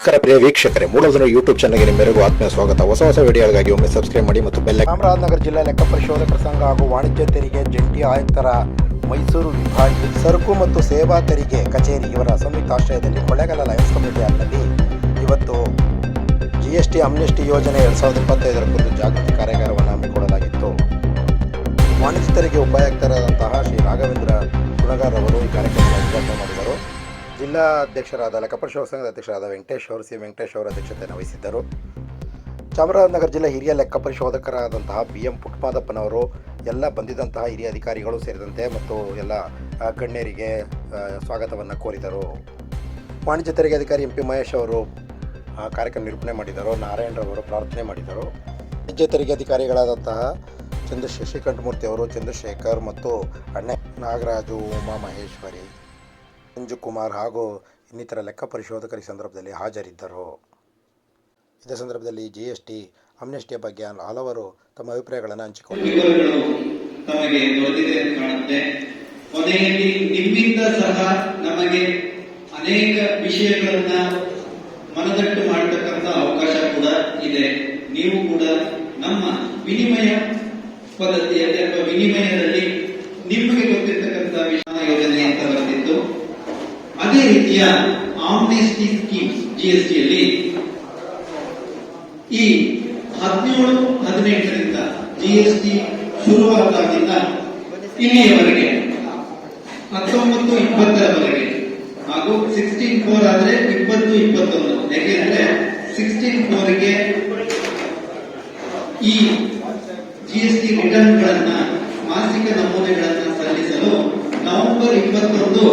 ನಮಸ್ಕಾರ ಪ್ರಿಯ ವೀಕ್ಷಕರೇ ಮೂಲಧನ ಯೂಟ್ಯೂಬ್ ಚಾನಲ್ಗೆ ನಿಮ್ಮೆಲ್ಲರಿಗೂ ಆತ್ಮೀಯ ಸ್ವಾಗತ. ಹೊಸ ಹೊಸ ವಿಡಿಯೋಗಳಿಗಾಗಿ ಒಮ್ಮೆ ಸಬ್ಸ್ಕ್ರೈಬ್ ಮಾಡಿ ಮತ್ತು ಬೆಲ್ಲ ಚಾಮರಾಜನಗರ ಜಿಲ್ಲಾ ಲೆಕ್ಕ ಪರಿಶೋಧಕರ ಸಂಘ ಹಾಗೂ ವಾಣಿಜ್ಯ ತೆರಿಗೆ ಜಂಟಿ ಆಯುಕ್ತರ ಮೈಸೂರು ವಿಭಾಗ ಸರಕು ಮತ್ತು ಸೇವಾ ತೆರಿಗೆ ಕಚೇರಿ ಇವರ ಸಂಯುಕ್ತ ಆಶ್ರಯದಲ್ಲಿ ಕೊಳ್ಳೇಗಾಲ ಲಯನ್ಸ್ ಕಮಿಟಿ ಇವತ್ತು ಜಿ ಎಸ್ ಟಿ ಅಮ್ನೆಸ್ಟಿ ಯೋಜನೆ ಎರಡು ಸಾವಿರದ ಇಪ್ಪತ್ತೈದರ ಕುರಿತು ಜಾಗೃತಿ ಕಾರ್ಯಾಗಾರವನ್ನು ಹಮ್ಮಿಕೊಳ್ಳಲಾಗಿತ್ತು. ವಾಣಿಜ್ಯ ತೆರಿಗೆ ಉಪಾಯುಕ್ತರಾದಂತಹ ಶ್ರೀ ರಾಘವೇಂದ್ರ ಗುಣಗಾರ್ ಅವರು ಈ ಕಾರ್ಯಕ್ರಮವನ್ನು ಉದ್ಘಾಟನೆ ಮಾಡಿದರು. ಜಿಲ್ಲಾ ಅಧ್ಯಕ್ಷರಾದ ಲೆಕ್ಕಪರಿಶೋಧ ಸಂಘದ ಅಧ್ಯಕ್ಷರಾದ ವೆಂಕಟೇಶ್ ಅವರು ಸಿ ವೆಂಕಟೇಶ್ ಅವರ ಅಧ್ಯಕ್ಷತೆಯನ್ನು ವಹಿಸಿದ್ದರು. ಚಾಮರಾಜನಗರ ಜಿಲ್ಲೆ ಹಿರಿಯ ಲೆಕ್ಕ ಪರಿಶೋಧಕರಾದಂತಹ ಬಿ ಎಂ ಪುಟ್ಟಪಾದಪ್ಪನವರು, ಎಲ್ಲ ಬಂದಿದ್ದಂತಹ ಹಿರಿಯ ಅಧಿಕಾರಿಗಳು ಸೇರಿದಂತೆ ಮತ್ತು ಎಲ್ಲ ಗಣ್ಯರಿಗೆ ಸ್ವಾಗತವನ್ನು ಕೋರಿದರು. ವಾಣಿಜ್ಯ ತೆರಿಗೆ ಅಧಿಕಾರಿ ಎಂ ಪಿ ಮಹೇಶ್ ಅವರು ಕಾರ್ಯಕ್ರಮ ನಿರೂಪಣೆ ಮಾಡಿದರು. ನಾರಾಯಣರವರು ಪ್ರಾರ್ಥನೆ ಮಾಡಿದರು. ವಾಣಿಜ್ಯ ತೆರಿಗೆ ಅಧಿಕಾರಿಗಳಾದಂತಹ ಚಂದ್ರಶೇ ಶ್ರೀಕಂಠಮೂರ್ತಿ ಅವರು, ಚಂದ್ರಶೇಖರ್ ಮತ್ತು ಅಣ್ಣ ನಾಗರಾಜು ಉಮಾ ಮಹೇಶ್ವರಿ ಮಂಜು ಕುಮಾರ್ ಹಾಗೂ ಇನ್ನಿತರ ಲೆಕ್ಕ ಪರಿಶೋಧಕರ ಸಂದರ್ಭದಲ್ಲಿ ಹಾಜರಿದ್ದರು. ಇದೇ ಸಂದರ್ಭದಲ್ಲಿ ಜಿ ಎಸ್ ಟಿ, ಅಮ್ನೆಸ್ಟಿಯ ಬಗ್ಗೆ ಹಲವರು ತಮ್ಮ ಅಭಿಪ್ರಾಯಗಳನ್ನು ಹಂಚಿಕೊಂಡಿದ್ದಾರೆ ನಿಮ್ಮಿಂದ ಸಹ ನಮಗೆ ಅನೇಕ ವಿಷಯಗಳನ್ನ ಮನದಟ್ಟು ಮಾಡತಕ್ಕಂತ ಅವಕಾಶ ಕೂಡ ಇದೆ. ನೀವು ಕೂಡ ನಮ್ಮ ವಿನಿಮಯ ಪದ್ಧತಿಯಲ್ಲಿ ಅಥವಾ ವಿನಿಮಯದಲ್ಲಿ ನಿಮಗೆ ಗೊತ್ತಿರ್ತಕ್ಕಂಥ ವಿಧಾನ ಯೋಜನೆ ಅಂತ ಬರ್ತಿತ್ತು ಅದೇ ರೀತಿಯ ಆಮ್ನೆಸ್ಟಿ ಸ್ಕೀಮ್ಸ್ ಜಿಎಸ್ಟಿಯಲ್ಲಿ ಈ ಹದಿನೇಳು, ಹದಿನೆಂಟರಿಂದ ಜಿಎಸ್ಟಿ ಶುರುವಾದಾಗಿಂದ ಇಲ್ಲಿಯವರೆಗೆ, ಹತ್ತೊಂಬತ್ತು ಇಪ್ಪತ್ತರವರೆಗೆ ಹಾಗೂ ಸಿಕ್ಸ್ಟೀನ್ ಫೋರ್ ಆದ್ರೆ ಇಪ್ಪತ್ತು ಇಪ್ಪತ್ತೊಂದು. ಯಾಕೆಂದ್ರೆ ಸಿಕ್ಸ್ಟೀನ್ ಫೋರ್ಗೆ ಈ ಜಿಎಸ್ಟಿ ರಿಟರ್ನ್ ಗಳನ್ನ, ಮಾಸಿಕ ನಮೂನೆಗಳನ್ನು ಸಲ್ಲಿಸಲು ನವೆಂಬರ್ ಇಪ್ಪತ್ತೊಂದು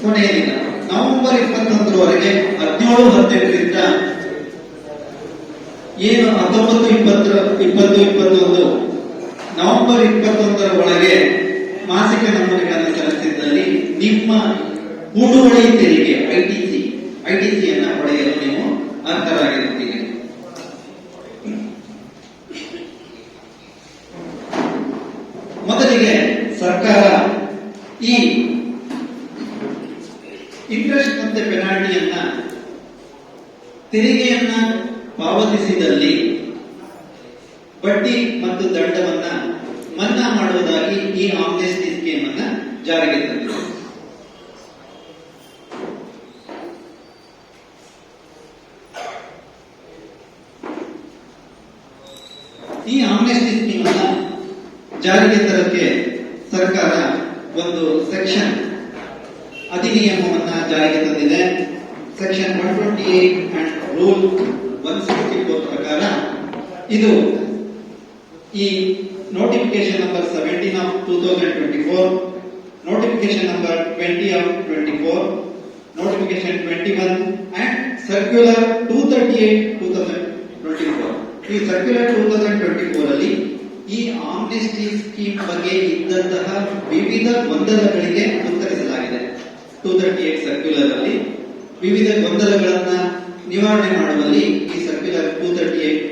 ಕೊನೆಯ ದಿನ ನವೆಂಬರ್ ಇಪ್ಪತ್ತೊಂದರವರೆಗೆ ಹದಿನೇಳು ಹದಿನೆಂಟರಿಂದ ಏನು ಹತ್ತೊಂಬತ್ತು ಇಪ್ಪತ್ತರ, ಇಪ್ಪತ್ತು ಇಪ್ಪತ್ತೊಂದು, ನವೆಂಬರ್ ಇಪ್ಪತ್ತೊಂದರ ಒಳಗೆ ಮಾಸಿಕ ನಮೂನೆಗಳನ್ನು ಸಲ್ಲಿಸಿದ್ದಲ್ಲಿ ನಿಮ್ಮ ಹೂಡುವಳಿ ತೆರಿಗೆ ಐಟಿಸಿ ಐಟಿಸಿಯನ್ನ ಪಡೆಯಲು ನೀವು ಅರ್ಹರಾಗಿರುತ್ತೀರಿ ಮೊದಲಿಗೆ ಸರ್ಕಾರ ಈ ಇಂಟ್ರೆಸ್ಟ್ ಮತ್ತೆ ಪೆನಾಲ್ಟಿಯನ್ನ ತೆರಿಗೆಯನ್ನ ಪಾವತಿಸಿದಲ್ಲಿ ಬಡ್ಡಿ ಮತ್ತು ದಂಡವನ್ನ ಮನ್ನಾ ಮಾಡುವುದಾಗಿ ಈ ಆಮ್ನೆಸ್ಟಿ ಸ್ಕೀಮ್ ಅನ್ನ ಜಾರಿಗೆ ತಂದಿದೆ. ಈ ಆಮ್ನೆಸ್ಟಿ ಸ್ಕೀಮ್ ಅನ್ನ ಜಾರಿಗೆ ತರಕ್ಕೆ ಸರ್ಕಾರ ಒಂದು ಸೆಕ್ಷನ್ ಅಧಿನಿಯಮವನ್ನ ಜಾರಿಗೆ ತಂದಿದೆ. Section one twenty eight and rule one sixty four ಪ್ರಕಾರ ಇದು ಈ notification number seventeen of two thousand twenty four twenty one and circular two thirty eight two thousand twenty four ಈ circular two thousand twenty four ಅಲ್ಲಿ ಈ amnesty scheme ಬಗ್ಗೆ ಇದ್ದಂತಹ ವಿವಿಧ ಗೊಂದಲಗಳಿಗೆ ಉತ್ತರಿಸಲಾಗಿದೆ. ಟೂ ತರ್ಟಿ ಏಟ್ ಸರ್ಕ್ಯುಲರ್ ಅಲ್ಲಿ ವಿವಿಧ ಗೊಂದಲಗಳನ್ನ ನಿವಾರಣೆ ಮಾಡುವಲ್ಲಿ ಈ ಸರ್ಕ್ಯುಲರ್ ಟೂ ತರ್ಟಿ ಏಟ್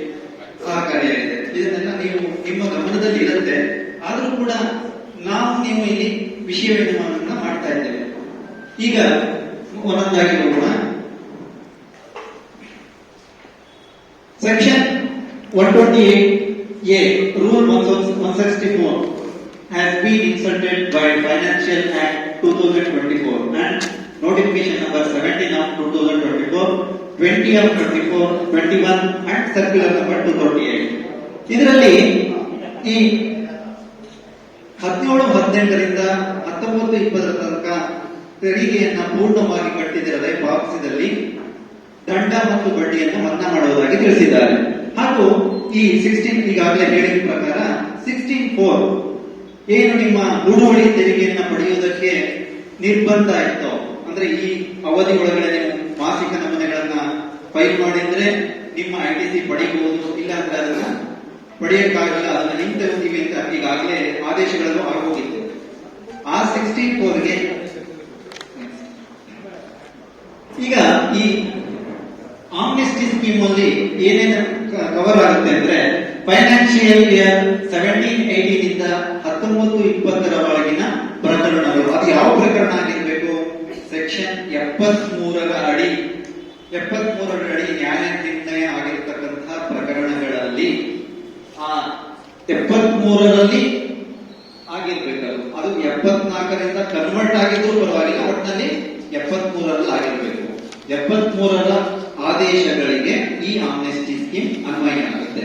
ಸಹಕಾರಿಯಾಗಿದೆ. ಇದನ್ನೆಲ್ಲ ನೀವು ನಿಮ್ಮ ಗಮನದಲ್ಲಿ ಇರುತ್ತೆ. ಆದರೂ ಕೂಡ ನಾವು ನೀವು ಇಲ್ಲಿ ವಿಷಯ ವಿನಿಮಯವನ್ನು ಮಾಡ್ತಾ ಇದ್ದೇವೆ. ಈಗ ಒಂದೊಂದಾಗಿ ನೋಡೋಣ. Section one twenty eight a rule one one sixty four has been inserted by financial act two thousand twenty four and notification number seventeen of two thousand twenty four twenty of twenty four twenty one and circular number two forty eight ಇದರಲ್ಲಿ ಈ ಹದಿನೆಂಟರಿಂದ ಹತ್ತೊಂಬತ್ತು ಇಪ್ಪತ್ತರ ತನಕ ತೆರಿಗೆಯನ್ನ ಪೂರ್ಣವಾಗಿ ಕಟ್ಟಿದಿರದೆ ಪಾವತಿಸಿದಲ್ಲಿ ದಂಡ ಮತ್ತು ಬಡ್ಡಿಯನ್ನು ಮನ್ನಾ ಮಾಡುವುದಾಗಿ ತಿಳಿಸಿದ್ದಾರೆ. ಹಾಗೂ ಈ ಸಿಕ್ಸ್ಟೀನ್ ಈಗಾಗಲೇ ಹೇಳಿದ ಪ್ರಕಾರ ಸಿಕ್ಸ್ಟೀನ್ ಫೋರ್ ಏನು ನಿಮ್ಮ ಹೂಡುವಳಿ ತೆರಿಗೆಯನ್ನು ಪಡೆಯುವುದಕ್ಕೆ ನಿರ್ಬಂಧ ಇತ್ತು, ಅಂದ್ರೆ ಈ ಅವಧಿ ಒಳಗಡೆ ನೀವು ಮಾಸಿಕ ನಮೂನೆಗಳನ್ನ ಫೈಲ್ ಮಾಡಿದ್ರೆ ನಿಮ್ಮ ಐ ಟಿ ಸಿ ಪಡೆಯಬಹುದು ಇಲ್ಲ ಅಂದ್ರೆ ಅದನ್ನ ಪಡೆಯಕ್ಕಾಗಲ್ಲ, ಅದನ್ನ ಅಂತ ಈಗಾಗಲೇ ಆದೇಶಗಳನ್ನು ಆಗೋಗಿತ್ತು. ಆ ಸಿಕ್ಸ್ಟಿ ಫೋರ್ಗೆ ಈಗ ಈ ಆಮ್ನೆಸ್ಟಿ ಸ್ಕೀಮ್ ಅಲ್ಲಿ ಏನೇನು ಕವರ್ ಆಗುತ್ತೆ ಅಂದ್ರೆ ಫೈನಾನ್ಷಿಯಲ್ ಇಯರ್ ಸೆವೆಂಟೀನ್ ಏಟೀನ್ ಇಂದ ಹತ್ತೊಂಬತ್ತು ಇಪ್ಪತ್ತರ ಒಳಗಿನ ಪ್ರಕರಣಗಳು. ಅದು ಯಾವ ಪ್ರಕರಣ ಆಗಿರಬೇಕು? ಸೆಕ್ಷನ್ ಎಪ್ಪತ್ ಮೂರರ ಅಡಿ ನ್ಯಾಯ ನಿರ್ಣಯ ಆಗಿರತಕ್ಕಂತಹ ಪ್ರಕರಣಗಳಲ್ಲಿ ಆ ಎಪ್ಪತ್ಮೂರರಲ್ಲಿ ಆಗಿರ್ಬೇಕದು ಅದು ಎಪ್ಪತ್ನಾಲ್ಕರಿಂದ ಕನ್ವರ್ಟ್ ಆಗಿದ್ರು ಪರವಾಗಿಲ್ಲ ಒಟ್ಟಿನಲ್ಲಿ ಆಗಿರಬೇಕು ಆಗಿರ್ಬೇಕು. ಎಪ್ಪತ್ಮೂರರ ಆದೇಶಗಳಿಗೆ ಈ ಆಮ್ನೆಸ್ಟಿ ಸ್ಕೀಮ್ ಅನ್ವಯ ಆಗುತ್ತೆ.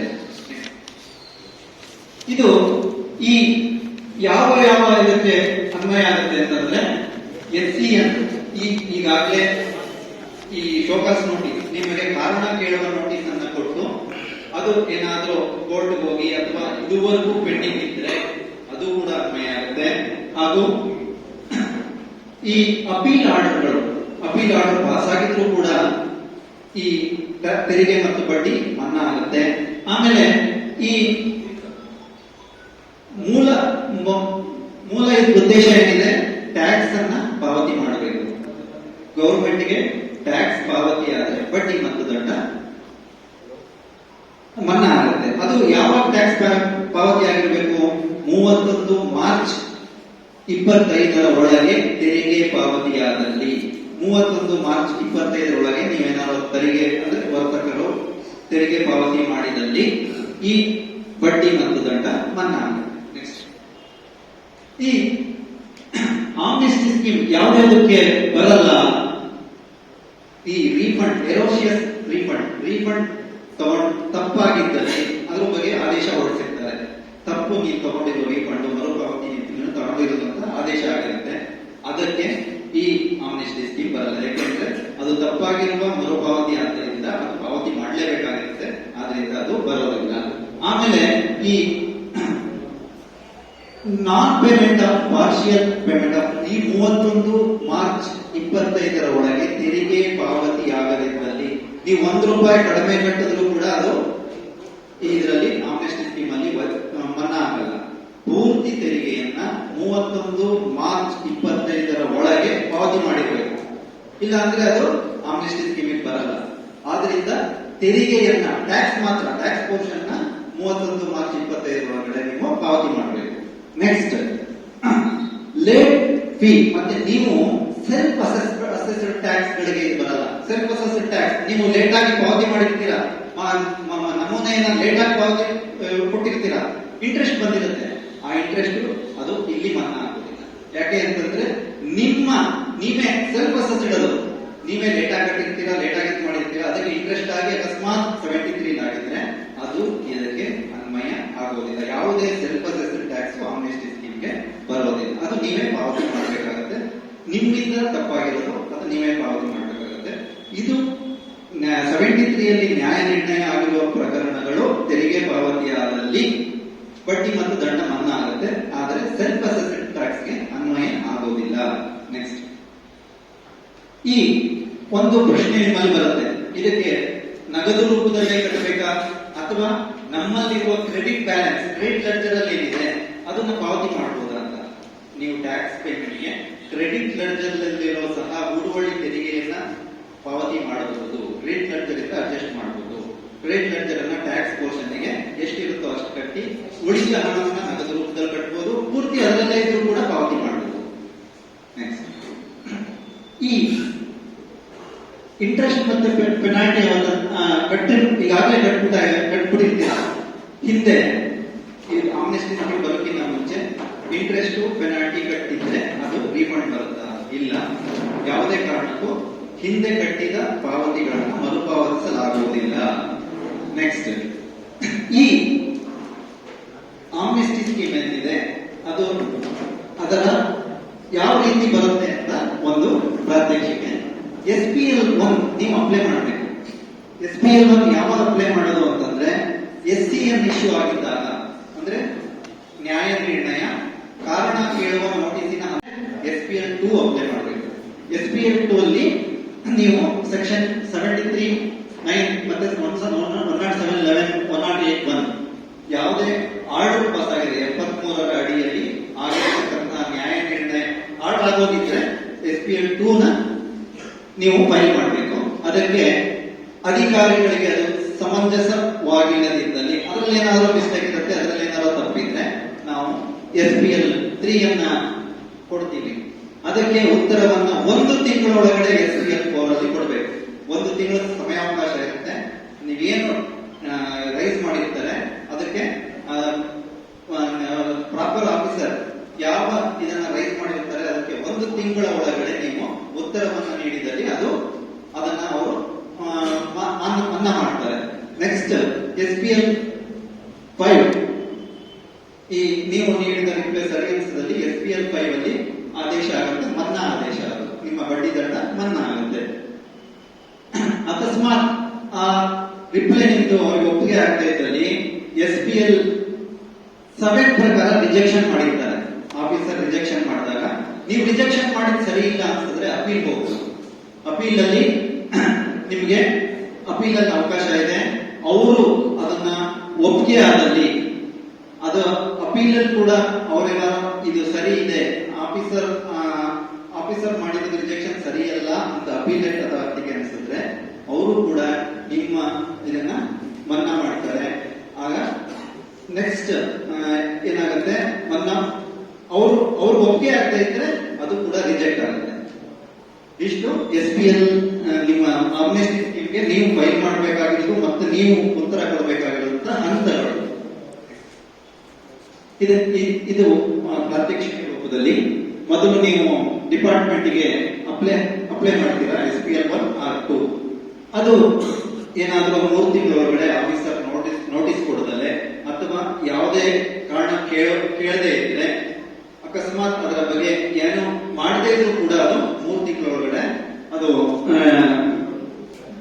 ಇದು ಈ ಯಾವ ಯಾವ ಇದಕ್ಕೆ ಅನ್ವಯ ಆಗುತ್ತೆ ಅಂತಂದ್ರೆ ಎಸ್ ಸಿ ಎನ್ ಈಗಾಗಲೇ ಈ ಶೋಕಾಸ್ ನೋಟಿಸ್ ನಿಮಗೆ ಕಾರಣ ಕೇಳುವ ನೋಟಿಸ್ ಅನ್ನ ಕೊಟ್ಟು, ಅದು ಏನಾದರೂ ಕೋರ್ಟ್ಗೆ ಹೋಗಿ ಅಥವಾ ಇದುವರೆಗೂ ಪೆಂಡಿಂಗ್ ಇದ್ರೆ ಅದು ಕೂಡ ಅನ್ವಯ ಆಗುತ್ತೆ ಹಾಗೂ ಈ ಅಪೀಲ್ ಆರ್ಡರ್ಗಳು ಅಪೀಲ್ ಆರ್ಡರ್ ಪಾಸ್ ಆಗಿದ್ರು ಕೂಡ ಈ ತೆರಿಗೆ ಮತ್ತು ಬಡ್ಡಿ ಮನ್ನಾ ಆಗುತ್ತೆ. ಆಮೇಲೆ ಈ ಮೂಲ ಮ- ಮೂಲ ಇದ್ ಉದ್ದೇಶ ಏನಿದೆ ಟ್ಯಾಕ್ಸ್ ಅನ್ನ ಪಾವತಿ ಮಾಡಬೇಕು ಗೌರ್ಮೆಂಟ್ಗೆ ಟ್ಯಾಕ್ಸ್ ಪಾವತಿ ಆದ್ರೆ ಬಡ್ಡಿ ಮತ್ತು ದಂಡ ಮನ್ನಾ ಆಗುತ್ತೆ ಅದು ಯಾವಾಗ ಟ್ಯಾಕ್ಸ್ ಪಾವತಿ ಆಗಿರ್ಬೇಕು ಮೂವತ್ತೊಂದು ಮಾರ್ಚ್ ಇಪ್ಪತ್ತೈದರ ಒಳಗೆ ತೆರಿಗೆ ಪಾವತಿಯಾದಲ್ಲಿ ಮೂವತ್ತೊಂದು ಮಾರ್ಚ್ ಇಪ್ಪತ್ತೈದರೊಳಗೆ ನೀವೇನಾದ್ರು ತೆರಿಗೆ, ಅಂದ್ರೆ ವರ್ತಕರು ತೆರಿಗೆ ಪಾವತಿ ಮಾಡಿದಲ್ಲಿ ಈ ಬಡ್ಡಿ ಮತ್ತು ದಂಡ ಮನ್ನಾ ನೆಕ್ಸ್ಟ್ ಈ ಆಮ್ನೆಸ್ಟಿ ಸ್ಕೀಮ್ ಯಾವ್ಯಾವುದಕ್ಕೆ ಬರಲ್ಲ. ಈ ರೀಫಂಡ್ ಎರೋಸಿಯಸ್ ರೀಫಂಡ್ ರೀಫಂಡ್ ತಗೊಂಡ್ ತಪ್ಪಾಗಿದ್ದಲ್ಲಿ ಅದ್ರ ಬಗ್ಗೆ ಆದೇಶ ಹೊರಡಿಸಿರ್ತಾರೆ. ತಪ್ಪು ನೀವು ತಗೊಂಡಿರೋ ರೀಫಂಡ್ ಮರುಪಾವತಿ ನೀನು ತಗೊಂಡಿರೋದು ಅಂತ ಆದೇಶ ಆಗಿರುತ್ತೆ ಅದಕ್ಕೆ ಈ ಆಮ್ನೆಸ್ಟಿ ಸ್ಕೀಮ್ ಬರಲ್ಲ. ಯಾಕೆಂದ್ರೆ ಅದು ತಪ್ಪಾಗಿರುವ ಮರುಪಾವತಿ ಆದ್ದರಿಂದ ಅದು ಪಾವತಿ ಮಾಡಲೇಬೇಕಾಗಿರುತ್ತೆ. ಆದ್ರಿಂದ ಅದು ಬರೋದಿಲ್ಲ. ಆಮೇಲೆ ಈ non payment of partial payment of ಈ ಮೂವತ್ತೊಂದು ಮಾರ್ಚ್ ಇಪ್ಪತ್ತೈದರ ಒಳಗೆ ತೆರಿಗೆ ಪಾವತಿಯಾಗದಿದ್ದಲ್ಲಿ ನೀವು ಒಂದು ರೂಪಾಯಿ ಕಡಿಮೆ ಕಟ್ಟಿದ್ರು ಕೂಡ ಅದು ಇದರಲ್ಲಿ ಆಮ್ನೆಸ್ಟಿ ಸ್ಕೀಮ್ ಅಲ್ಲಿ ಮನ್ನಾ ಆಗಲ್ಲ. ಪೂರ್ತಿ ತೆರಿಗೆಯನ್ನ ಮೂವತ್ತೊಂದು ಮಾರ್ಚ್ ಇಪ್ಪತ್ತೈದರ ಒಳಗೆ ಪಾವತಿ ಮಾಡಿರಬೇಕು ಇಲ್ಲ ಅಂದ್ರೆ ಅದು ಆಮ್ನೆಸ್ಟಿ ಸ್ಕೀಮಿಗೆ ಬರಲ್ಲ. ಆದ್ರಿಂದ ತೆರಿಗೆಯನ್ನ ಟ್ಯಾಕ್ಸ್ ಮಾತ್ರ ಟ್ಯಾಕ್ಸ್ ಪೋರ್ಷನ್ನ ಮೂವತ್ತೊಂದು ಮಾರ್ಚ್ ಇಪ್ಪತ್ತೈದರ ಒಳಗಡೆ ನೀವು ಪಾವತಿ ಮಾಡಬೇಕು. ನೆಕ್ಸ್ಟ್ ಲೇಟ್ ಫೀ ಮತ್ತೆ ನೀವು ಸೆಲ್ಫ್ ಅಸೆಸ್ ಅಸೆಸ್ಡ್ ಟ್ಯಾಕ್ಸ್ ಗಳಿಗೆ ಇದು ಬರಲ್ಲ. ಸೆಲ್ಫ್ ಅಸೆಸ್ಡ್ ಟ್ಯಾಕ್ಸ್ ನೀವು ಲೇಟ್ ಆಗಿ ಪಾವತಿ ಮಾಡಿರ್ತೀರಾ? ನಮೂನೆಯನ್ನ ಲೇಟ್ ಆಗಿ ಪಾವತಿ ಕೊಟ್ಟಿರ್ತೀರಾ? ಇಂಟ್ರೆಸ್ಟ್ ಬಂದಿರುತ್ತೆ. ಇಂಟ್ರೆಸ್ಟ್ ಅದು ಇಲ್ಲಿ ಮನ್ನಾ ಆಗುದಿಲ್ಲ ಯಾಕೆ ಅಂತಂದ್ರೆ ನಿಮ್ಮ, ನೀವೇ ಸೆಲ್ಫ್ ಸಸಿಡಲು ನೀವೇ ಲೇಟ್ ಆಗಿ ಕಟ್ಟಿರ್ತೀರಾ ಲೇಟ್ ಆಗಿ ಮಾಡಿರ್ತೀರಾ, ಅದಕ್ಕೆ ಇಂಟ್ರೆಸ್ಟ್ ಆಗಿ ಅಕಸ್ಮಾತ್ ಸೆವೆಂಟಿ ತ್ರೀ ಆಗಿದ್ರೆ ಅದು ಇದಕ್ಕೆ ಅನ್ವಯ ಆಗೋದಿಲ್ಲ. ಯಾವುದೇ ಸೆಲ್ಫ್ ಅಸೆಸ್ಡ್ ಟ್ಯಾಕ್ಸ್ ಆಮ್ನೆಸ್ಟಿ ಸ್ಕೀಮ್ಗೆ ಬರೋದಿಲ್ಲ. ಅದು ನೀವೇ ಪಾವತಿ ಮಾಡಬೇಕಾಗುತ್ತೆ. ನಿಮ್ಮಿಂದ ತಪ್ಪಾಗಿರೋದು ಅದು ನೀವೇ ಪಾವತಿ ಮಾಡಬೇಕಾಗುತ್ತೆ. ಇದು ಸೆವೆಂಟಿ ತ್ರೀಯಲ್ಲಿ ನ್ಯಾಯ ನಿರ್ಣಯ ಆಗಿರುವ ಪಾವತಿಯಾದಲ್ಲಿ ಬಡ್ಡಿ ಮತ್ತು ದಂಡ ಮನ್ನಾ ಆಗುತ್ತೆ ಆದರೆ ಸೆಲ್ಫ್ ಅಸೆಸ್ಡ್ ಟ್ಯಾಕ್ಸ್ಗೆ ಅನ್ವಯ ಆಗೋದಿಲ್ಲ. ನೆಕ್ಸ್ಟ್ ಈ ಒಂದು ಪ್ರಶ್ನೆ ನಿಮ್ಮಲ್ಲಿ ಬರುತ್ತೆ. ಇದಕ್ಕೆ ನಗದು ರೂಪದಲ್ಲೇ ಕಟ್ಟಬೇಕಾ? ಅಥವಾ ನಮ್ಮಲ್ಲಿರುವ ಕ್ರೆಡಿಟ್ ಬ್ಯಾಲೆನ್ಸ್ ಕ್ರೆಡಿಟ್ ಲೆಡ್ಜರ್ ಅಲ್ಲಿ ಏನಿದೆ? ಅದನ್ನ ಪಾವತಿ ಮಾಡಬಹುದಾ ಅಂತ. ನೀವು ಟ್ಯಾಕ್ಸ್ ಪೇಮೆಂಟ್ಗೆ ಕ್ರೆಡಿಟ್ ಲೆಡ್ಜರ್ ಅಲ್ಲಿರೋ ಸಹ ಉಡುವಳಿ ತೆರಿಗೆಯನ್ನ ಪಾವತಿ ಮಾಡಬಹುದು. ಕ್ರೆಡಿಟ್ ಲೆಡ್ಜರ್ ಇಂದ ಅಡ್ಜಸ್ಟ್ ಮಾಡಬಹುದು ಕ್ರೆಡಿಟ್ ಅನ್ನ ಟ್ಯಾಕ್ಸ್ ಪೋರ್ಷನ್ಗೆ ಎಷ್ಟಿರುತ್ತೋ ಅಷ್ಟು ಕಟ್ಟಿ ಉಳಿದ ಹಣವನ್ನು ನಗದು ರೂಪದಲ್ಲಿ ಕಟ್ಟಬಹುದು ಪೂರ್ತಿ ಅದರಲ್ಲೇ ಇದ್ರೂ ಕೂಡ ಪಾವತಿ ಮಾಡಬಹುದು ಈ ಇಂಟ್ರೆಸ್ಟ್ ಮತ್ತೆ ಪೆನಾಲ್ಟಿ ಕಟ್ಟಿ, ಈಗಾಗಲೇ ಕಟ್ಬಿಟ್ಟ, ಕಟ್ಬಿಟ್ಟಿರ್ತೀರ? ಹಿಂದೆ ಆಮ್ನೆಸ್ಟಿ ಬರೋಕ್ಕಿಂತ ಮುಂಚೆ ಇಂಟ್ರೆಸ್ಟ್ ಪೆನಾಲ್ಟಿ ಕಟ್ಟಿದ್ರೆ ಅದು ರೀಫಂಡ್ ಬರುತ್ತಾ? ಇಲ್ಲ. ಯಾವುದೇ ಕಾರಣಕ್ಕೂ ಹಿಂದೆ ಕಟ್ಟಿದ ಪಾವತಿಗಳನ್ನು ಮರುಪಾವತಿಸಲಾಗುವುದಿಲ್ಲ. ನೆಕ್ಸ್ಟ್ ಈ ಆಮ್ನೆಸ್ಟಿ ಸ್ಕೀಮ್ ಏನಿದೆ ಅದು ಅದರ ಯಾವ ರೀತಿ ಬರುತ್ತೆ ಅಂತ ಒಂದು ಪ್ರಾತ್ಯಕ್ಷಿಕೆ. ಎಸ್ ಪಿ ಎಲ್ ಒನ್ ನೀವು ಅಪ್ಲೈ ಮಾಡಬೇಕು. ಎಸ್ ಪಿ ಎಲ್ ಒನ್ ಯಾವಾಗ ಅಪ್ಲೈ ಮಾಡೋದು ಅಂತಂದ್ರೆ, ಎಸ್ ಸಿ ಎಂ ಇಶ್ಯೂ ಆಗಿದ್ದಾಗ. ಅಂದ್ರೆ ನ್ಯಾಯ ನಿರ್ಣಯ, ಕಾರಣ ಕೇಳುವ ನೋಟಿಸಿನ S P L two apply ಮಾಡಬೇಕು. ಎಸ್ ಪಿ ಎಲ್ ಟೂ ಅಲ್ಲಿ ನೀವು ಸೆಕ್ಷನ್ ಸೆವೆಂಟಿ ತ್ರೀ ನೈನ್ ಮತ್ತೆ one nought seven eleven one nought eight one ಯಾವುದೇ ಆರ್ಡರ್ ಪಾಸ್ ಆಗಿದೆ ಎಪ್ಪತ್ಮೂರರ ಅಡಿಯಲ್ಲಿ ಆಗಿರತಕ್ಕಂತಹ ನ್ಯಾಯ ನಿರ್ಣಯ ಆರ್ಡರ್ ಆಗೋದಿದ್ರೆ ಎಸ್ ಪಿ ಎಲ್ ಟೂ ನೀವು ಫೈಲ್ ಮಾಡಬೇಕು. ಅದಕ್ಕೆ ಅಧಿಕಾರಿಗಳಿಗೆ ಅದು ಸಮಂಜಸವಾಗಿಲ್ಲದಿದ್ದಲ್ಲಿ ಅದರಲ್ಲಿ ಏನಾದರೂ ಮಿಸ್ಟೇಕ್ ಇರುತ್ತೆ ಅದರಲ್ಲಿ ಏನಾದರೂ ತಪ್ಪಿದ್ರೆ ನಾವು ಎಸ್ ಪಿ ಎಲ್ ತ್ರೀ ಅನ್ನ ಕೊಡ್ತೀವಿ. ಅದಕ್ಕೆ ಉತ್ತರವನ್ನ ಒಂದು ತಿಂಗಳೊಳಗಡೆ ಎಸ್ ಪಿ ಎಲ್ ಫೋರ್ ಕೊಡಬೇಕು. ಒಂದು ತಿಂಗಳ ಸಮಯಾವಕಾಶ ಇರುತ್ತೆ ನೀವೇನು ರೈಸ್ ಮಾಡಿರ್ತಾರೆ ಅದಕ್ಕೆ ಪ್ರಾಪರ್ ಆಫೀಸರ್ ಯಾವ ಇದನ್ನ ರೈಸ್ ಮಾಡಿರ್ತಾರೆ ಅದಕ್ಕೆ ಒಂದು ತಿಂಗಳ ಒಳಗಡೆ ನೀವು ಉತ್ತರವನ್ನು ನೀಡಿದಲ್ಲಿ ಅದು ಅದನ್ನ ಅವರು ಮನ್ನಾ ಮಾಡ್ತಾರೆ next S P L five ಈ ನೀವು ನೀಡಿದ ರಿಪ್ಲೈ ಸರ್ವಿಸ್ದಲ್ಲಿ ಎಸ್ ಪಿ ಎಲ್ ಫೈವ್ ಅಲ್ಲಿ ಆದೇಶ ಆಗುತ್ತೆ ಮನ್ನಾ ಆದೇಶ ಆಗುತ್ತೆ ನಿಮ್ಮ ಬಡ್ಡಿ ದಂಡ ಮನ್ನಾ ಆಗುತ್ತೆ ಅಕಸ್ಮಾತ್ ಆ ರಿಪ್ಲೈ ನಿಮ್ದು ಅವ್ರಿಗೆ ಒಪ್ಪಿಗೆ ಆಗ್ತಾ ಇದ್ದಲ್ಲಿ ಎಸ್ ಪಿ ಎಲ್ ಸಭೆ ಪ್ರಕಾರ ರಿಜೆಕ್ಷನ್ ಮಾಡಿರ್ತಾರೆ. ಆಫೀಸರ್ ರಿಜೆಕ್ಷನ್ ಮಾಡಿದಾಗ, ನೀವು ರಿಜೆಕ್ಷನ್ ಮಾಡಿದ ಸರಿ ಇಲ್ಲ ಅನ್ಸಿದ್ರೆ ಅಪೀಲ್ ಹೋಗ್ಬೋದು. ಅಪೀಲ್ ಅಲ್ಲಿ ನಿಮಗೆ ಅಪೀಲ್ ಅಲ್ಲಿ ಅವಕಾಶ ಇದೆ. ಅವರು ಅದನ್ನ ಒಪ್ಪಿಗೆ ಆದಲ್ಲಿ, ಅದು ಅಪೀಲ್ ಅಲ್ಲಿ ಕೂಡ ಅವರೆಲ್ಲ ಇದು ಸರಿ ಇದೆ. ಆಫೀಸರ್ ಆಫೀಸರ್ ಮಾಡಿದ ರಿಜೆಕ್ಷನ್ ಸರಿಯಲ್ಲ ಅಂತ ಅಪೀಲೇಟ್ ಅಥಾರಿಟಿಗೆ ಅನಿಸಿದ್ರೆ, ಅವರು ಕೂಡ ನಿಮ್ಮ ಇದನ್ನ ಮನ್ನಾ ಮಾಡ್ತಾರೆ. ಆಗ ನೆಕ್ಸ್ಟ್ ಏನಾಗುತ್ತೆ? ಮನ್ನಾ ಅವರು ಅವ್ರು ಒಪ್ಪಿಗೆ ಆಗ್ತಾ ಇದ್ರೆ ಅದು ಕೂಡ ರಿಜೆಕ್ಟ್ ಆಗುತ್ತೆ. ಇಷ್ಟು ಎಸ್ ಬಿ ಎಲ್ ನಿಮ್ಮ ಆಮ್ನೆಸ್ಟಿ ನೀವು ಫೈಲ್ ಮಾಡಬೇಕಾಗಿರೋದು ಮತ್ತು ನೀವು ಉತ್ತರ ಕೊಡಬೇಕಾಗಿರುವಂತ ಹಂತಗಳು. ಇದು ಇದು ಪ್ರಾತ್ಯಕ್ಷಿಕ ರೂಪದಲ್ಲಿ ಮೊದಲು ನೀವು ಡಿಪಾರ್ಟ್ಮೆಂಟ್ಗೆ ಅಪ್ಲೈ ಅಪ್ಲೈ ಮಾಡ್ತೀರಾ? S P L one, or two. ಅದು ಏನಾದರೂ ಮೂರು ತಿಂಗಳ ಒಳಗಡೆ ಆಫೀಸರ್ ನೋಟಿಸ್ ನೋಟಿಸ್ ಯಾವುದೇ ಕಾರಣ ಕೇಳ, ಕೇಳದೆ ಇದ್ರೆ ಅಕಸ್ಮಾತ್ ಅದರ ಬಗ್ಗೆ ಏನು ಮಾಡದೇ ಇದ್ರೂ ಕೂಡ ಅದು ಮೂರು ತಿಂಗಳೊಳಗಡೆ ಅದು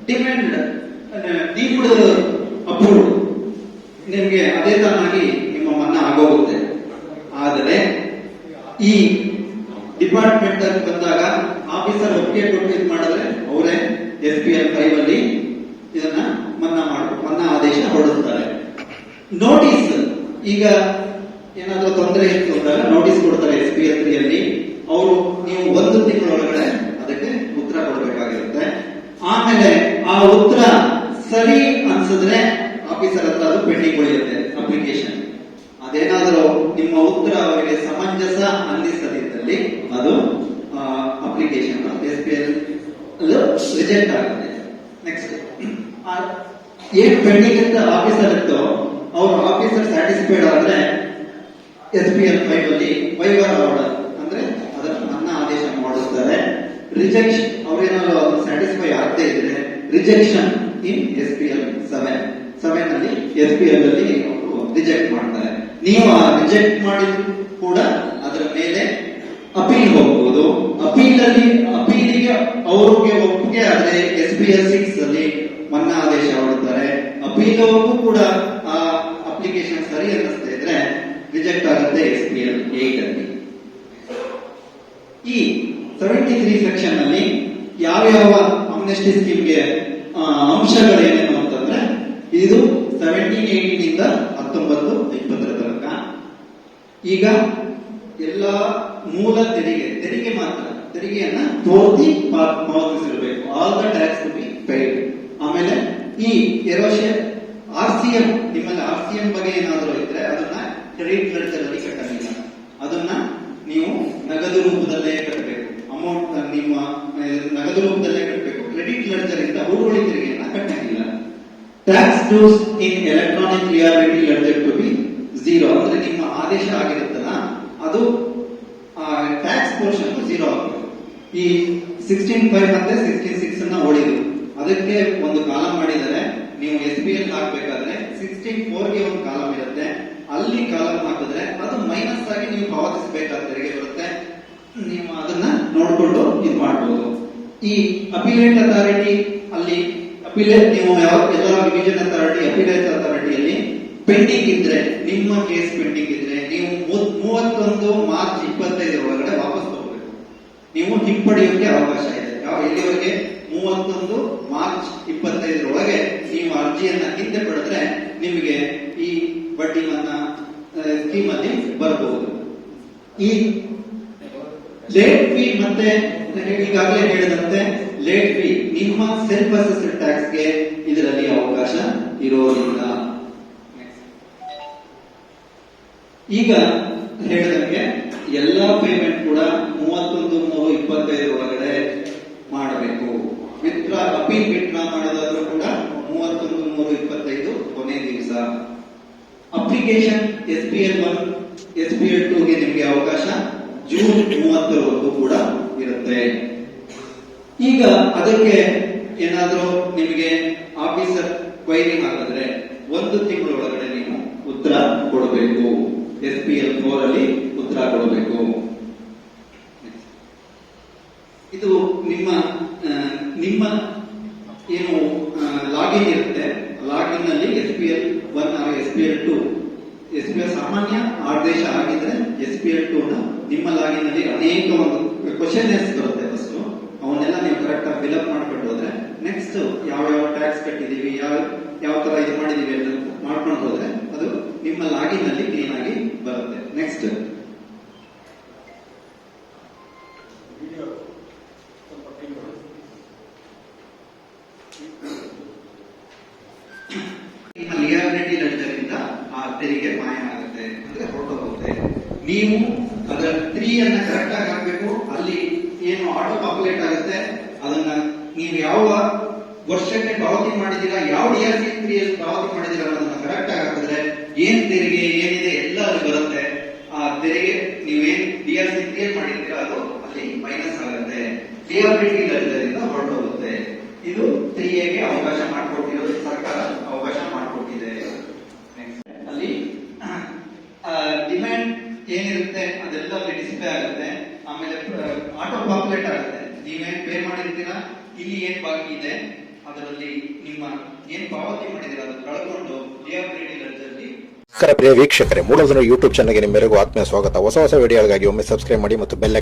ಡಿಮ್ಯಾಂಡ್ ಅಪ್ರೂವ್ ನಿಮಗೆ ಅದೇ ತಾನಾಗಿ ನಿಮ್ಮ ಮನ್ನಾ ಆಗೋಗುತ್ತೆ ಆದರೆ ಈ ಡಿಪಾರ್ಟ್ಮೆಂಟ್ ಅಲ್ಲಿ ಬಂದಾಗ ಆಫೀಸರ್ ಒಪ್ಪಿಗೆ ಕೊಟ್ಟು ಇದು ಮಾಡಿದ್ರೆ ಅವರೇ ಎಸ್ ಪಿ ಎಲ್ ಫೈವ್ ಅಲ್ಲಿ ಇದನ್ನ ಮನ್ನಾ ಮಾಡ ಮನ್ನಾ ಆದೇಶ ಹೊರಡಿಸ್ತಾರೆ ನೋಟಿಸ್ ಈಗ ಏನಾದ್ರೂ ತೊಂದರೆ ಇತ್ತು ಅಂದಾಗ ನೋಟಿಸ್ ಕೊಡ್ತಾರೆ ಎಸ್ ಪಿ ಎಲ್ ತ್ರೀ ಅಲ್ಲಿ ಅವರು ನೀವು ಒಂದು ತಿಂಗಳೊಳಗಡೆ ಅದಕ್ಕೆ ಉತ್ತರ ಕೊಡಬೇಕಾಗಿರುತ್ತೆ ಆಮೇಲೆ ಆ ಉತ್ತರ ಸರಿ ಅನ್ಸಿದ್ರೆ ಆಫೀಸರ್ ಹತ್ರ ಅದು ಪೆಂಡಿಂಗ್ ಉಳಿಯುತ್ತೆ, ಅಪ್ಲಿಕೇಶನ್. ಅದೇನಾದರೂ ನಿಮ್ಮ ಉತ್ತರ ಅವರಿಗೆ ಸಮಂಜಸ ಅನ್ನಿಸದಿದ್ದಲ್ಲಿ ಅದು application S P L reject ಆಗುತ್ತೆ. ನೆಕ್ಸ್ಟ್ ಏನ್ ಪೆಂಡಿಂಗ್ ಅಂತ ಆಫೀಸರ್ ಇತ್ತು, ಅವರು ಆಫೀಸರ್ ಸ್ಯಾಟಿಸ್ಫೈಡ್ ಆದ್ರೆ ಎಸ್ ಪಿ ಎಲ್ ಫೈವ್ ಅಲ್ಲಿ ವೈವರ್ ಆರ್ಡರ್ ಅಂದ್ರೆ ಅದನ್ನು ಮನ್ನಾ ಆದೇಶ ಮಾಡಿಸ್ತಾರೆ. Rejection rejection in S P L seven seven ಅಲ್ಲಿ ಎಸ್ ಪಿ ಎಲ್ ಅಲ್ಲಿ ರಿಜೆಕ್ಟ್ ಮಾಡ್ತಾರೆ. ನೀವು ಆ ರಿಜೆಕ್ಟ್ ಮಾಡಿದ್ರು ಕೂಡ ಅದರ ಮೇಲೆ ಅಪೀಲ್ ಹೋಗ್ಬೋದು. ಅಪೀಲ್ ಅಲ್ಲಿ ಅಪೀಲಿಗೆ ಅವ್ರಿಗೆ ಒಪ್ಪಿಗೆ ಆದ್ರೆ ಎಸ್ ಪಿ ಎಲ್ ಸಿಕ್ಸ್ ಅಲ್ಲಿ ಮನ್ನಾ ಆದೇಶ ಹೊರಡ್ತಾರೆ. ಅಪೀಲ್ವರೆಗೂ ಕೂಡ ಆ ಅಪ್ಲಿಕೇಶನ್ ಸರಿ ಅನ್ನಿಸ್ತಾ ಇದ್ರೆ ರಿಜೆಕ್ಟ್ ಆಗುತ್ತೆ ಎಸ್ ಪಿ ಎಲ್ ಏಟ್ ಅಲ್ಲಿ. ಈ ಸೆವೆಂಟಿ ತ್ರೀ ಸೆಕ್ಷನ್ ಅಲ್ಲಿ ಯಾವ್ಯಾವ ಅಮ್ನೆಸ್ಟಿ ಸ್ಕೀಮ್ಗೆ ಅಂಶಗಳೇನೇನು ಅಂತಂದ್ರೆ, ಇದು ಸೆವೆಂಟೀನ್ ಏಯ್ಟೀನ್ ಇಂದ ಹತ್ತೊಂಬತ್ತು, ಇಪ್ಪತ್ತರ ತನಕ. ಈಗ ಎಲ್ಲ ಮೂಲ ತೆರಿಗೆ ತೆರಿಗೆ ಮಾತ್ರ, ತೆರಿಗೆಯನ್ನ ತೋರ್ತಿ ಪಾವತಿಸಿರಬೇಕು all the tax to be paid ಆಮೇಲೆ ಈ ಎರೋಷನ್ ಆರ್ ಸಿ ಎಂ ನಿಮ್ಮಲ್ಲಿ ಆರ್ ಸಿ ಎಂ ಬಗ್ಗೆ ಏನಾದರೂ ಇದ್ರೆ ಅದನ್ನ ಕ್ರೆಡಿಟ್ ಲೆಟರ್ ಕಟ್ಟಲಿಲ್ಲ. ಅದನ್ನ ನೀವು ನಗದು ರೂಪದಲ್ಲೇ ಕಟ್ಟಬೇಕು ಅಮೌಂಟ್ ನಿಮ್ಮ ನಗದು ರೂಪದಲ್ಲೇ ಕಟ್ಟಬೇಕು ಕ್ರೆಡಿಟ್ ತೆರಿಗೆಯನ್ನು ಕಟ್ಟಾಗಿಲ್ಲ. Tax dues in electronic liability ledger to be zero ಅಂದ್ರೆ ನಿಮ್ಮ ಆದೇಶ ಆಗಿರುತ್ತಲ್ಲ, ಅದು ಟ್ಯಾಕ್ಸ್ ಪೋರ್ಷನ್ ಝೀರೋ ಆಗಬೇಕು. ಈ ಸಿಕ್ಸ್ಟೀನ್ ಫೈವ್ ಮತ್ತೆ ಸಿಕ್ಸ್ಟೀನ್ ಸಿಕ್ಸ್ ಅನ್ನ ಓಡಿದ್ರು ಅದಕ್ಕೆ ಒಂದು ಕಾಲಮ್ ಮಾಡಿದರೆ ನೀವು ಎಸ್ ಬಿ ಎಲ್ ಹಾಕಬೇಕಾದ್ರೆ ಸಿಕ್ಸ್ಟೀನ್ ಫೋರ್ಗೆ ಒಂದು ಕಾಲಮ್ ಇರುತ್ತೆ. ಅಲ್ಲಿ ಕಾಲಮ್ ಹಾಕಿದ್ರೆ ಅದು ಮೈನಸ್ ಆಗಿ ನೀವು ಪಾವತಿಸಬೇಕಾದ ತೆರಿಗೆ ಬರುತ್ತೆ. ನೀವು ಅದನ್ನ ನೋಡಿಕೊಂಡು ಇದು ಮಾಡಬಹುದು ಈ ಅಪಿಲೇಟ್ ಅಥಾರಿಟಿ ಅಲ್ಲಿ ಅಪಿಲೇಟ್ ನೀವು ಯಾವ ಎಲ್ಲ ಡಿವಿಷನ್ ಅಥಾರಿಟಿ ಅಪಿಲೇಟ್ ಅಥಾರಿಟಿಯಲ್ಲಿ ಪೆಂಡಿಂಗ್ ಇದ್ರೆ, ನಿಮ್ಮ ಕೇಸ್ ಪೆಂಡಿಂಗ್ ಇದ್ರೆ, ನೀವು ಮೂವತ್ತೊಂದು ಮಾರ್ಚ್ ಇಪ್ಪತ್ತೈದರ ಒಳಗಡೆ ವಾಪಸ್ ತಗೋಬೇಕು. ನೀವು ಹಿಂಪಡೆಯೋಕೆ ಅವಕಾಶ ಇದೆ. ಯಾವ ಎಲ್ಲಿವರೆಗೆ? ಮೂವತ್ತೊಂದು ಮಾರ್ಚ್ ಇಪ್ಪತ್ತೈದರ ಒಳಗೆ ನೀವು ಅರ್ಜಿಯನ್ನ ಹಿಂದೆ ಪಡೆದ್ರೆ ನಿಮಗೆ ಈ ಬಡ್ಡಿ ಮನ್ನಾ ಸ್ಕೀಮ್ ಅಲ್ಲಿ ಬರಬಹುದು. ಈ ಲೇಟ್ ಫೀ ಮತ್ತೆ ಈಗಾಗಲೇ ಹೇಳಿದಂತೆ ಲೇಟ್ ಫೀ ನಿಮ್ಮ ಸೆಲ್ಫ್ ಅಸೆಸ್ಡ್ ಟ್ಯಾಕ್ಸ್ಗೆ ಇದರಲ್ಲಿ ಅವಕಾಶ ಇರೋದಿಲ್ಲ. ಈಗ ಹೇಳಿದಂಗೆ ಎಲ್ಲಾ ಪೇಮೆಂಟ್ ಕೂಡ ಮೂವತ್ತೊಂದು ಮೂರು ಇಪ್ಪತ್ತೈದರ ಒಳಗಡೆ ಮಾಡಬೇಕು withdraw appeal application S P L one S P L ಟೂಗೆ ನಿಮಗೆ ಅವಕಾಶ ಜೂನ್ ಮೂವತ್ತರವರೆಗೂ ಕೂಡ ಇರುತ್ತೆ ಈಗ ಅದಕ್ಕೆ ಏನಾದರೂ ನಿಮಗೆ ಆಫೀಸರ್ ಕ್ವೈರಿ ಹಾಕಿದ್ರೆ ಒಂದು ತಿಂಗಳೊಳಗಡೆ ನೀವು ಉತ್ತರ ಕೊಡಬೇಕು. ಎಸ್ ಪಿ ಎಲ್ ಫೋರ್ ಅಲ್ಲಿ ಉತ್ತರ ಕೊಡಬೇಕು. ಇದು ನಿಮ್ಮ ನಿಮ್ಮ ಏನು ಲಾಗಿನ್ ಇರುತ್ತೆ. ಲಾಗಿನ್ನಲ್ಲಿ S P L one S P L two S P L ಸಾಮಾನ್ಯ ಆದೇಶ ಆಗಿದ್ರೆ ಎಸ್ ಪಿ ಎಲ್ ಟು ನಿಮ್ಮ ಲಾಗಿನ್ನಲ್ಲಿ ಅನೇಕ ಒಂದು ಕ್ವಶನ್ ಬರುತ್ತೆ ಫಸ್ಟ್ ಅವನ್ನೆಲ್ಲ ನೀವು ಕರೆಕ್ಟ್ ಆಗಿ ಫಿಲ್ ಅಪ್ ಮಾಡ್ಕೊಂಡು ಹೋದ್ರೆ ನೆಕ್ಸ್ಟ್ ಯಾವ ಯಾವ ಟ್ಯಾಕ್ಸ್ ಕಟ್ಟಿದೀವಿ ಯಾವ ಯಾವ ತರ ಇದು ಮಾಡಿದೀವಿ ಅಂತ ಮಾಡ್ಕೊಂಡು ಹೋದ್ರೆ ಅದು ನಿಮ್ಮ ಲಾಗಿನ್ನಲ್ಲಿ ಕ್ಲೀನ್ ಆಗಿ ಬರುತ್ತೆ ನೆಕ್ಸ್ಟ್ ನಿಮ್ಮ ಲಿಯಾಬಿಲಿಟಿ ಲೆಟರ್ ಇಂದ ಆ ತೆರಿಗೆ ಮಾಯ ಆಗುತ್ತೆ ಅಂದ್ರೆ ಹೊರಟೋಗುತ್ತೆ ನೀವು ಅದರ ತ್ರೀ ಅನ್ನ ಕರೆಕ್ಟ್ ಆಗಿ ಹಾಕ್ಬೇಕು ಅಲ್ಲಿ ಏನು ಆಟೋ ಪಾಪ್ಯುಲೇಟ್ ಆಗುತ್ತೆ ಅದನ್ನ ನೀವು ಯಾವ ವರ್ಷಕ್ಕೆ ಪಾವತಿ ಯಾವ ಡಿ ಆರ್ ಸಿ ತ್ರೀ ಪಾವತಿ ಮಾಡಿದ್ದೀರಾ ಅನ್ನೋದನ್ನ ಕರೆಕ್ಟ್ ಆಗಿ ಹಾಕಿದ್ರೆ ಏನ್ ತೆರಿಗೆ, ಏನಿದೆ ಎಲ್ಲ ಅಲ್ಲಿ ಬರುತ್ತೆ. ಆ ತೆರಿಗೆ ನೀವೇನ್ ಡಿ ಆರ್ ಸಿ ಕ್ಲಿಯರ್ ಮಾಡಿರ್ತೀರಾ, ಅದು ಅಲ್ಲಿ ಮೈನಸ್ ಆಗುತ್ತೆ. ಲೆಟರ್ ಇಂದ ಹೊರಟೋಗುತ್ತೆ. ಇದು ತ್ರೀ ಎಗೆ ಅವಕಾಶ ಮಾಡಿಕೊಟ್ಟಿರೋದು ಸರ್ಕಾರ ಅವಕಾಶ ಮಾಡಿಕೊಟ್ಟಿದೆ. ಅಲ್ಲಿ ಡಿಮ್ಯಾಂಡ್ ಏನಿರುತ್ತೆ ಅದೆಲ್ಲ ಅಲ್ಲಿ ಡಿಸ್ಪ್ಲೇ ಆಗುತ್ತೆ. ಆಮೇಲೆ ಆಟೋ ಪಾಪ್ಯುಲೇಟ್ ಆಗುತ್ತೆ. ನೀವೇನ್ ಪೇ ಮಾಡಿರ್ತೀರಾ? ಇಲ್ಲಿ ಏನ್ ಬಾಕಿ ಇದೆ? ಅದರಲ್ಲಿ ನಿಮ್ಮ ಏನು ಪ್ರಿಯ ವೀಕ್ಷಕರೇ ಯೂಟ್ಯೂಬ್ ಚಾನಲ್ಗೆ ನಿಮ್ಮೆಲ್ಲರಿಗೂ ಆತ್ಮೀಯ ಸ್ವಾಗತ. ಹೊಸ ಹೊಸ ವಿಡಿಯೋಗಳಿಗಾಗಿ ಒಮ್ಮೆ ಸಬ್ಸ್ಕ್ರೈಬ್ ಮಾಡಿ ಮತ್ತು ಬೆಲ್